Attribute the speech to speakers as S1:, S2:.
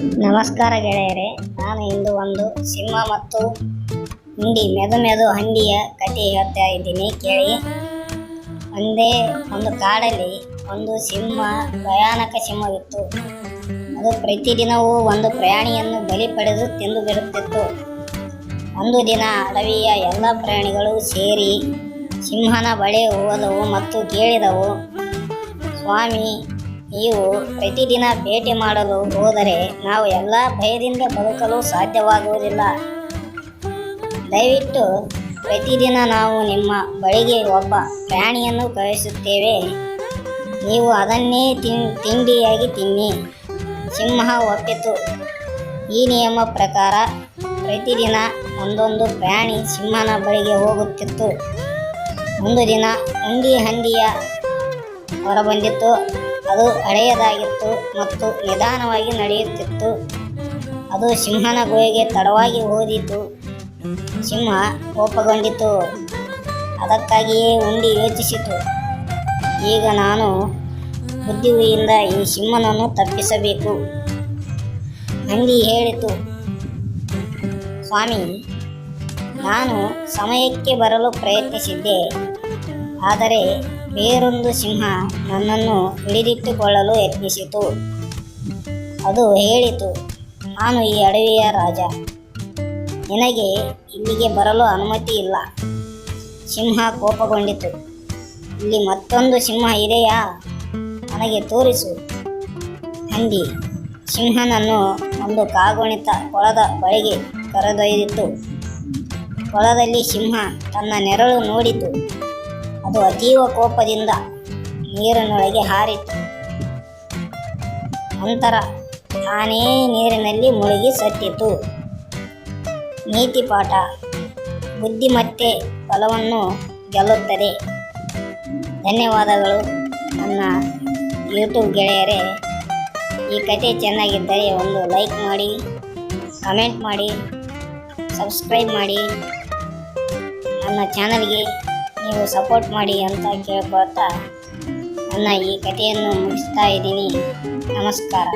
S1: ನಮಸ್ಕಾರ ಗೆಳೆಯರೇ, ನಾನು ಇಂದು ಒಂದು ಸಿಂಹ ಮತ್ತು ಹಿಂಡಿ, ಮೆದು ಮೆದು ಹಂದಿಯ ಕಥೆ ಹೇಳ್ತಾ ಇದ್ದೀನಿ. ಕೇಳಿ. ಒಂದೇ ಒಂದು ಕಾಡಲ್ಲಿ ಒಂದು ಸಿಂಹ, ಭಯಾನಕ ಸಿಂಹವಿತ್ತು. ಅದು ಪ್ರತಿದಿನವೂ ಒಂದು ಪ್ರಾಣಿಯನ್ನು ಬಲಿ ಪಡೆದು ತಿಂದು ಬಿಡುತ್ತಿತ್ತು ಒಂದು ದಿನ ಅಡವಿಯ ಎಲ್ಲ ಪ್ರಾಣಿಗಳು ಸೇರಿ ಸಿಂಹನ ಬಳಿ ಹೋದವು ಮತ್ತು ಕೇಳಿದವು, ಸ್ವಾಮಿ ನೀವು ಪ್ರತಿದಿನ ಭೇಟಿ ಮಾಡಲು ಹೋದರೆ ನಾವು ಎಲ್ಲ ಭಯದಿಂದ ಬದುಕಲು ಸಾಧ್ಯವಾಗುವುದಿಲ್ಲ. ದಯವಿಟ್ಟು ಪ್ರತಿದಿನ ನಾವು ನಿಮ್ಮ ಬಳಿಗೆ ಒಬ್ಬ ಪ್ರಾಣಿಯನ್ನು ಕಳಿಸುತ್ತೇವೆ ನೀವು ಅದನ್ನೇ ತಿನ್, ತಿಂಡಿಯಾಗಿ ತಿನ್ನಿ. ಸಿಂಹ ಒಪ್ಪಿತು. ಈ ನಿಯಮ ಪ್ರಕಾರ ಪ್ರತಿದಿನ ಒಂದೊಂದು ಪ್ರಾಣಿ ಸಿಂಹನ ಬಳಿಗೆ ಹೋಗುತ್ತಿತ್ತು. ಒಂದು ದಿನ ಉಂಡಿ ಹಂದಿಯ ಹೊರಬಂದಿತ್ತು ಅದು ಹಳೆಯದಾಗಿತ್ತು ಮತ್ತು ನಿಧಾನವಾಗಿ ನಡೆಯುತ್ತಿತ್ತು. ಅದು ಸಿಂಹನ ಗುಹೆಗೆ ತಡವಾಗಿ ಓದಿತು ಸಿಂಹ ಕೋಪಗೊಂಡಿತು. ಅದಕ್ಕಾಗಿಯೇ ಉಂಡಿ ಯೋಚಿಸಿತು. ಈಗ ನಾನು ಬುದ್ಧಿವಿಯಿಂದ ಈ ಸಿಂಹನನ್ನು ತಪ್ಪಿಸಬೇಕು. ಹಂದಿ ಹೇಳಿತು. ಸ್ವಾಮಿ, ನಾನು ಸಮಯಕ್ಕೆ ಬರಲು ಪ್ರಯತ್ನಿಸಿದ್ದೆ. ಆದರೆ ಬೇರೊಂದು ಸಿಂಹ ನನ್ನನ್ನು ಹಿಡಿದಿಟ್ಟುಕೊಳ್ಳಲು ಯತ್ನಿಸಿತು. ಅದು ಹೇಳಿತು, ನಾನು ಈ ಅಡವಿಯ ರಾಜ. ನಿನಗೆ ಇಲ್ಲಿಗೆ ಬರಲು ಅನುಮತಿ ಇಲ್ಲ. ಸಿಂಹ ಕೋಪಗೊಂಡಿತು, ಇಲ್ಲಿ ಮತ್ತೊಂದು ಸಿಂಹ ಇದೆಯಾ? ನನಗೆ ತೋರಿಸು. ಹಂದಿ ಸಿಂಹನನ್ನು ಒಂದು ಕಾಗುಣಿತ ಕೊಳದ ಬಳಿಗೆ ಕರೆದೊಯ್ದಿತ್ತು. ಕೊಳದಲ್ಲಿ ಸಿಂಹ ತನ್ನ ನೆರಳು ನೋಡಿತು. ಅದು ಅತೀವ ಕೋಪದಿಂದ ನೀರಿನೊಳಗೆ ಹಾರಿತು ನಂತರ ತಾನೇ ನೀರಿನಲ್ಲಿ ಮುಳುಗಿ ಸತ್ತಿತು. ನೀತಿ ಪಾಠ ಬುದ್ಧಿಮತ್ತೆ ಫಲವನ್ನು ಗೆಲ್ಲುತ್ತದೆ. ಧನ್ಯವಾದಗಳು ನನ್ನ ಯೂಟ್ಯೂಬ್ ಗೆಳೆಯರೇ. ಈ ಕತೆ ಚೆನ್ನಾಗಿದ್ದರೆ ಒಂದು ಲೈಕ್ ಮಾಡಿ, ಕಮೆಂಟ್ ಮಾಡಿ, ಸಬ್ಸ್ಕ್ರೈಬ್ ಮಾಡಿ. ನನ್ನ ಚಾನಲ್ಗೆ ನೀವು ಸಪೋರ್ಟ್ ಮಾಡಿ ಅಂತ ಕೇಳ್ಕೊಳ್ತಾ ನನ್ನ ಈ ಕಥೆಯನ್ನು ಮುಗಿಸ್ತಾ ಇದ್ದೀನಿ. ನಮಸ್ಕಾರ.